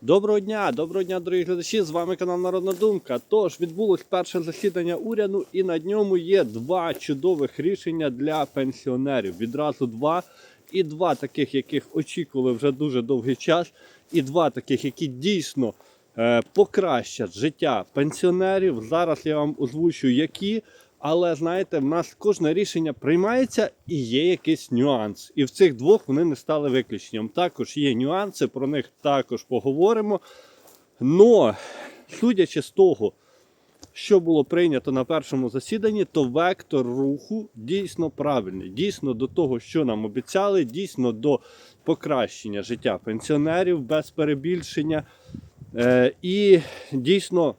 Доброго дня, доброго дня, дорогі глядачі. З вами канал Народна Думка. Тож відбулось перше засідання уряду, і на ньому є два чудових рішення для пенсіонерів. Відразу два. І два таких, яких очікували вже дуже довгий час, і два таких, які дійсно е, покращать життя пенсіонерів. Зараз я вам озвучу, які. Але знаєте, в нас кожне рішення приймається і є якийсь нюанс. І в цих двох вони не стали виключенням. Також є нюанси, про них також поговоримо. Но, судячи з того, що було прийнято на першому засіданні, то вектор руху дійсно правильний. Дійсно до того, що нам обіцяли, дійсно до покращення життя пенсіонерів без перебільшення. Е, і дійсно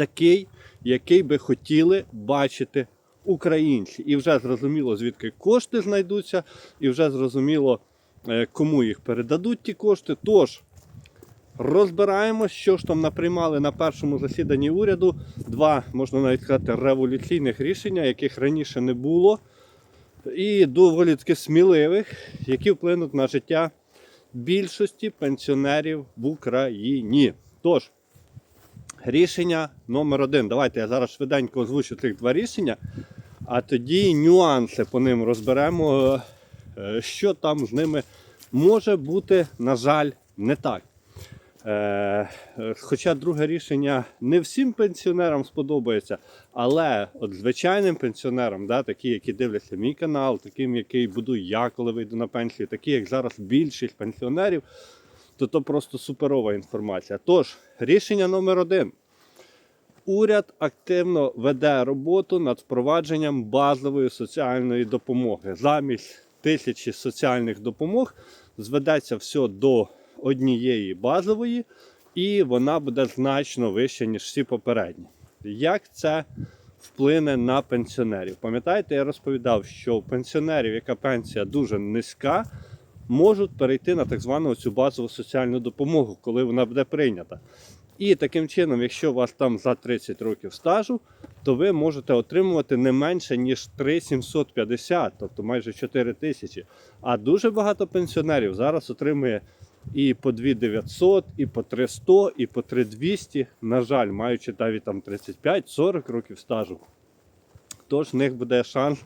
такий, який би хотіли бачити українці. І вже зрозуміло, звідки кошти знайдуться, і вже зрозуміло, е, кому їх передадуть ті кошти. Тож, розбираємось, що ж там наприймали на першому засіданні уряду. Два, можна навіть сказати, революційних рішення, яких раніше не було. І доволі таки сміливих, які вплинуть на життя більшості пенсіонерів в Україні. Тож, рішення номер один. Давайте я зараз швиденько озвучу цих два рішення, а тоді нюанси по ним розберемо, е, що там з ними може бути, на жаль, не так. Е, Хоча друге рішення не всім пенсіонерам сподобається, але от звичайним пенсіонерам, да, такі, які дивляться мій канал, таким, який буду я, коли вийду на пенсію, такі, як зараз більшість пенсіонерів, то то просто суперова інформація. Тож, рішення номер один. Уряд активно веде роботу над впровадженням базової соціальної допомоги. Замість тисячі соціальних допомог зведеться все до однієї базової, і вона буде значно вища, ніж всі попередні. Як це вплине на пенсіонерів? Пам'ятаєте, я розповідав, що у пенсіонерів, яка пенсія дуже низька, можуть перейти на так звану цю базову соціальну допомогу, коли вона буде прийнята. І таким чином, якщо у вас там за 30 років стажу, то ви можете отримувати не менше, ніж 3,750, тобто майже 4 тисячі. А дуже багато пенсіонерів зараз отримує і по 2900, і по 300, і по 3200, на жаль, маючи навіть там 35-40 років стажу. Тож в них буде шанс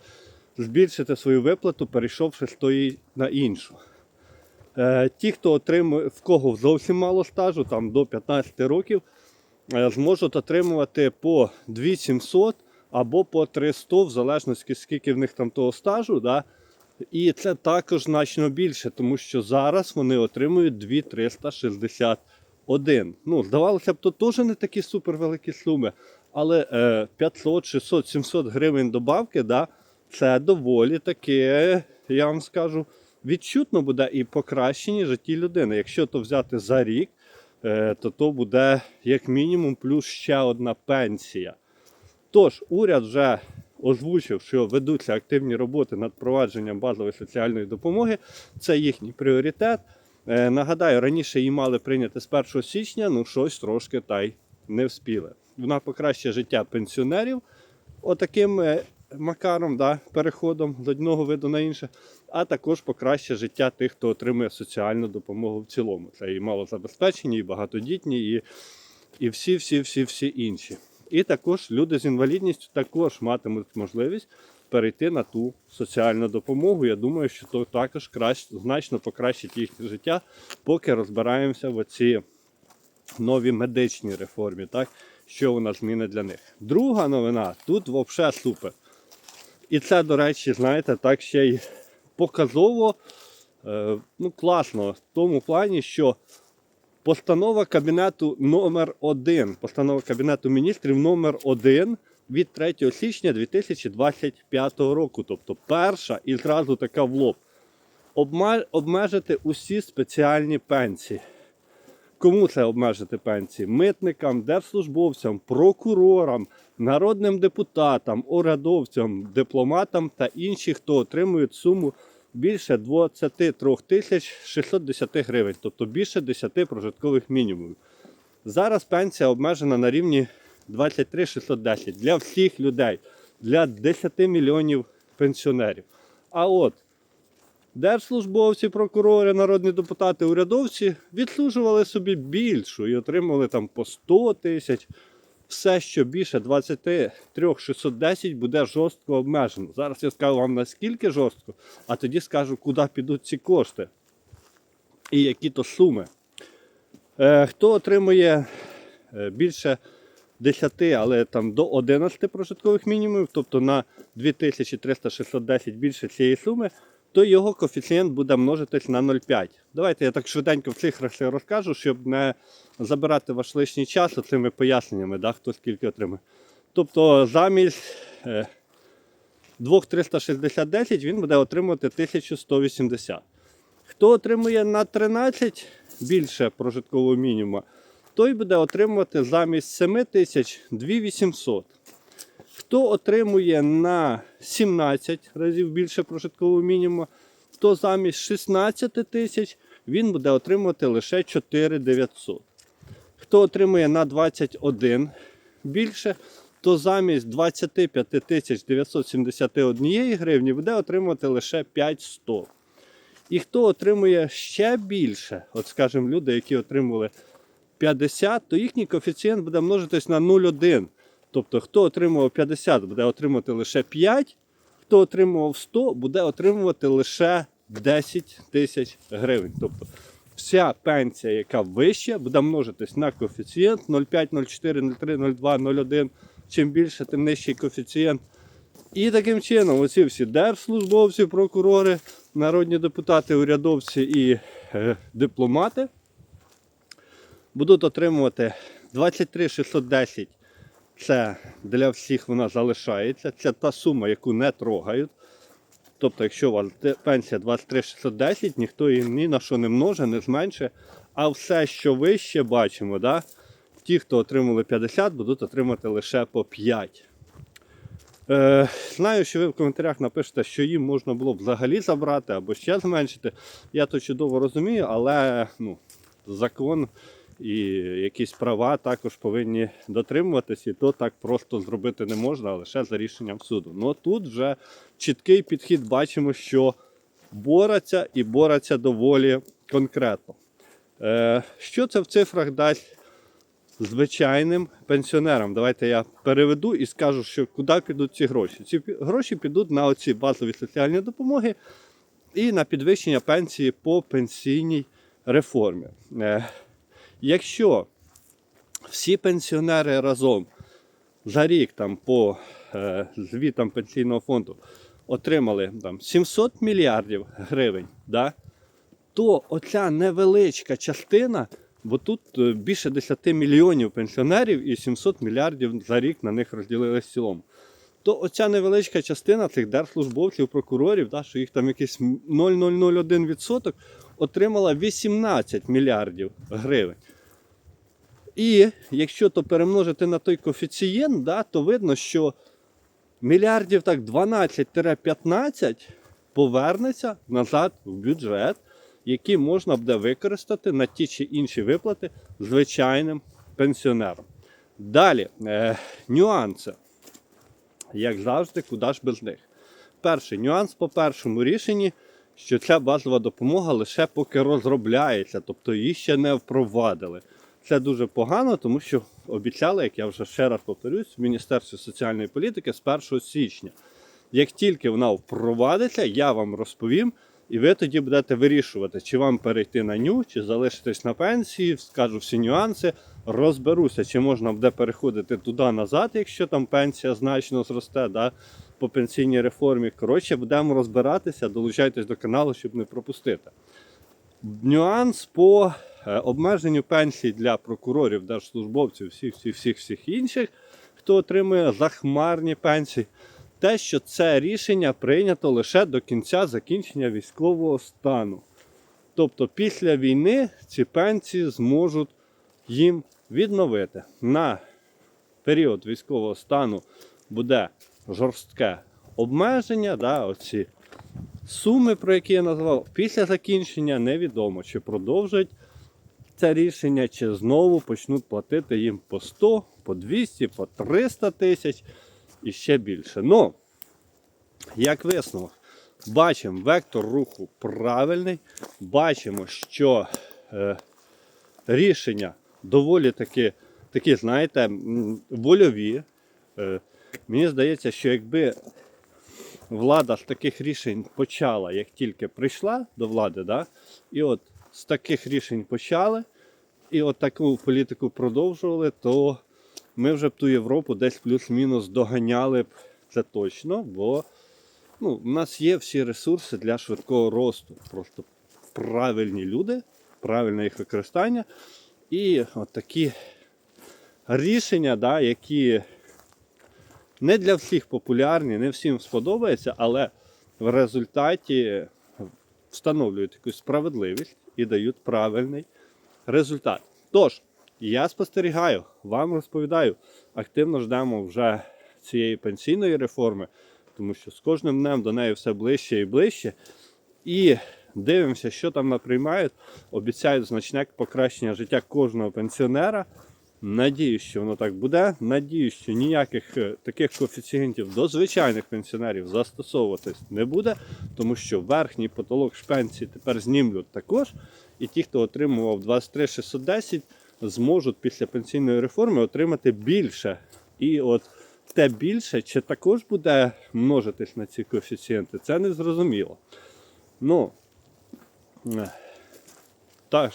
збільшити свою виплату, перейшовши з тої на іншу. Е, Ті, хто отримує, в кого зовсім мало стажу, там до 15 років, е, зможуть отримувати по 2700 або по 300, в залежності скільки в них там того стажу. Да? І це також значно більше, тому що зараз вони отримують 2361. Ну, здавалося б, то теж не такі супервеликі суми, але е, 500, 600, 700 гривень добавки, да, це доволі таке, я вам скажу, відчутно буде і покращення житті людини. Якщо то взяти за рік, е, то то буде як мінімум плюс ще одна пенсія. Тож, уряд вже озвучив, що ведуться активні роботи над впровадженням базової соціальної допомоги. Це їхній пріоритет. Е, Нагадаю, раніше її мали прийняти з 1 січня, ну щось трошки та й не вспіли. Вона покращує життя пенсіонерів отаким е, макаром, да, переходом з одного виду на інше, а також покращує життя тих, хто отримує соціальну допомогу в цілому. Це і малозабезпечені, і багатодітні, і, і всі, всі, всі, всі інші. І також люди з інвалідністю також матимуть можливість перейти на ту соціальну допомогу. Я думаю, що то також краще, значно покращить їхнє життя, поки розбираємося в оці нові медичні реформі, так? що вона змінить для них. Друга новина тут взагалі супер. І це, до речі, знаєте, так ще й показово е, ну, класно в тому плані, що Постанова кабінету номер 1 постанова кабінету міністрів номер 1 від 3 січня 2025 року. Тобто перша і зразу така в лоб. Обмежити усі спеціальні пенсії. Кому це обмежити пенсії? Митникам, держслужбовцям, прокурорам, народним депутатам, урядовцям, дипломатам та інші, хто отримують суму більше 23 тисяч 610 гривень, тобто більше 10 прожиткових мінімумів. Зараз пенсія обмежена на рівні 23 610 для всіх людей, для 10 мільйонів пенсіонерів. А от Держслужбовці, прокурори, народні депутати, урядовці відслужували собі більшу і отримували там по 100 тисяч. Все, що більше 23 610 буде жорстко обмежено. Зараз я скажу вам наскільки жорстко, а тоді скажу, куди підуть ці кошти і які то суми. Е, хто отримує е, більше 10, але там до 11 прожиткових мінімумів, тобто на 2310 більше цієї суми, то його коефіцієнт буде множитись на 0,5. Давайте я так швиденько в цифрах все розкажу, щоб не забирати ваш лишній час цими поясненнями, да, хто скільки отримає. Тобто замість е, 2360 він буде отримувати 1180. Хто отримує на 13 більше прожиткового мінімуму, той буде отримувати замість 7 тисяч 2800. Хто отримує на 17 разів більше прожиткового мінімуму, то замість 16 тисяч він буде отримувати лише 4900. Хто отримує на 21 більше, то замість 25 тисяч 971 гривні буде отримувати лише 5100. І хто отримує ще більше, от скажімо, люди, які отримували 50, то їхній коефіцієнт буде множитись на 0,1. Тобто, хто отримував 50, буде отримувати лише 5, хто отримував 100, буде отримувати лише 10 тисяч гривень. Тобто вся пенсія, яка вища, буде множитись на коефіцієнт 0,5, 0,4, 0,3, 0,2, 0,1. Чим більше, тим нижчий коефіцієнт. І таким чином, оці всі держслужбовці, прокурори, народні депутати, урядовці і е, дипломати будуть отримувати 23 610. Це для всіх вона залишається. Це та сума, яку не трогають. Тобто, якщо у вас пенсія 23 610, ніхто її ні на що не множе, не зменшує. А все, що вище бачимо, да? ті, хто отримали 50, будуть отримати лише по 5. Е, знаю, що ви в коментарях напишете, що їм можна було б взагалі забрати або ще зменшити. Я то чудово розумію, але ну, закон і якісь права також повинні дотримуватись, і то так просто зробити не можна, а лише за рішенням суду. Ну тут вже чіткий підхід бачимо, що бореться і бореться доволі конкретно. Е, що це в цифрах дасть звичайним пенсіонерам? Давайте я переведу і скажу, що куди підуть ці гроші. Ці гроші підуть на оці базові соціальні допомоги і на підвищення пенсії по пенсійній реформі. Якщо всі пенсіонери разом за рік там по е, звітам пенсійного фонду отримали там 700 мільярдів гривень, да, то оця невеличка частина, бо тут е, більше 10 мільйонів пенсіонерів і 700 мільярдів за рік на них розділились в цілому. То оця невеличка частина цих держслужбовців, прокурорів, да, що їх там якийсь 0,001% отримала 18 мільярдів гривень. І якщо то перемножити на той коефіцієнт, да, то видно, що мільярдів так 12-15 повернеться назад в бюджет, які можна буде використати на ті чи інші виплати звичайним пенсіонерам. Далі, е, нюанси. Як завжди, куди ж без них? Перший нюанс по першому рішенні, що ця базова допомога лише поки розробляється, тобто її ще не впровадили. Це дуже погано, тому що обіцяли, як я вже ще раз повторюсь, в Міністерстві соціальної політики з 1 січня. Як тільки вона впровадиться, я вам розповім, і ви тоді будете вирішувати, чи вам перейти на ню, чи залишитись на пенсії, скажу всі нюанси, розберуся, чи можна буде переходити туди-назад, якщо там пенсія значно зросте да, по пенсійній реформі. Коротше, будемо розбиратися, долучайтесь до каналу, щоб не пропустити. Нюанс по обмеженню пенсій для прокурорів, держслужбовців, всіх, всіх, всіх, всіх інших, хто отримує захмарні пенсії. Те, що це рішення прийнято лише до кінця закінчення військового стану. Тобто після війни ці пенсії зможуть їм відновити. На період військового стану буде жорстке обмеження, да, оці суми, про які я назвав, після закінчення невідомо, чи продовжать це рішення, чи знову почнуть платити їм по 100, по 200, по 300 тисяч і ще більше. Ну, як висновок, Бачимо, вектор руху правильний. Бачимо, що е, рішення доволі таки, такі, знаєте, вольові. Е, мені здається, що якби влада з таких рішень почала, як тільки прийшла до влади, да, і от з таких рішень почали, і от таку політику продовжували, то ми вже б ту Європу десь плюс-мінус доганяли б це точно, бо ну, в нас є всі ресурси для швидкого росту. Просто правильні люди, правильне їх використання. І от такі рішення, да, які не для всіх популярні, не всім сподобаються, але в результаті встановлюють якусь справедливість і дають правильний результат. Тож, я спостерігаю, вам розповідаю, активно ждемо вже цієї пенсійної реформи, тому що з кожним днем до неї все ближче і ближче. І дивимося, що там наприймають. Обіцяють значне покращення життя кожного пенсіонера. Надіюсь, що воно так буде. Надіюсь, що ніяких е, таких коефіцієнтів до звичайних пенсіонерів застосовуватись не буде, тому що верхній потолок шпенсії тепер знімлють також. І ті, хто отримував 23 610, зможуть після пенсійної реформи отримати більше. І от те більше, чи також буде множитись на ці коефіцієнти, це не зрозуміло. Ну, е, так,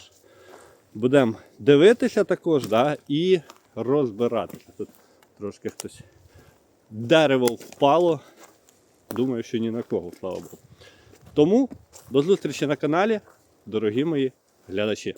будемо дивитися також, да, і розбиратися. Тут трошки хтось дерево впало. Думаю, що ні на кого, слава Богу. Тому до зустрічі на каналі, дорогі мої глядачі.